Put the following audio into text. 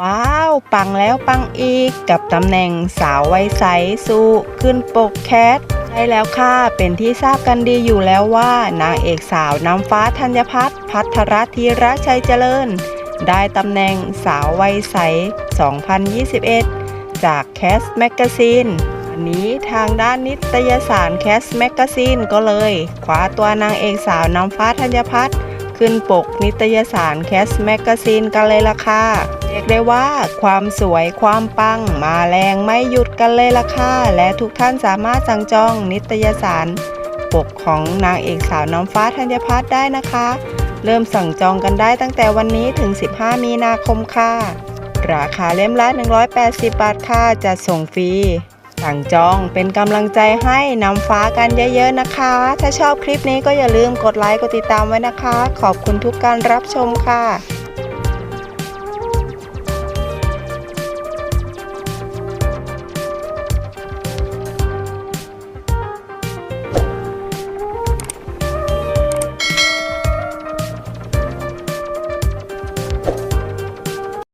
ว้าว ปังแล้วปังอีกกับตำแหน่งสาววัยใสสู่ขึ้นปกแคทใช่แล้วค่ะ เป็นที่ทราบกันดีอยู่แล้วว่า นางเอกสาวน้ำฟ้าธัญพัฒน์พัทรธีรชัยเจริญ ได้ตำแหน่งสาววัยใส2021 จากแคสแมกกาซีนวันนี้ทางด้านนิตยสารแคสแมกกาซีนก็เลยคว้าตัวนางเอกสาวน้ำฟ้าธัญพัฒน์ขึ้นปกนิตยสารแคสแมกกาซีนกันเลยล่ะค่ะ เรียกได้ว่าความสวยความปังมาแรงไม่หยุดกันเลยล่ะค่ะ และทุกท่านสามารถสั่งจองนิตยสาร ปกของนางเอกสาวน้ำฟ้าธัญพัฒน์ได้นะคะ เริ่มสั่งจองกันได้ตั้งแต่วันนี้ถึง 15 มีนาคมค่ะ ราคาเล่มละ 180 บาทค่ะจะส่งฟรีสั่งจองเป็นกำลังใจให้นำฟ้ากันเยอะๆนะคะ ถ้าชอบคลิปนี้ก็อย่าลืมกดไลค์กดติดตามไว้นะคะ ขอบคุณทุกการรับชมค่ะ